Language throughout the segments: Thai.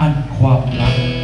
อันความรัก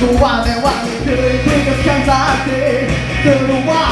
ก็ว่าแต่ว่าไเคยคุยกับฉันสักทีเธอรู้ว่า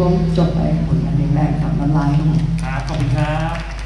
วงจบไปผลงานเพลงแรกครับน้ำลายครับครับขอบคุณครับ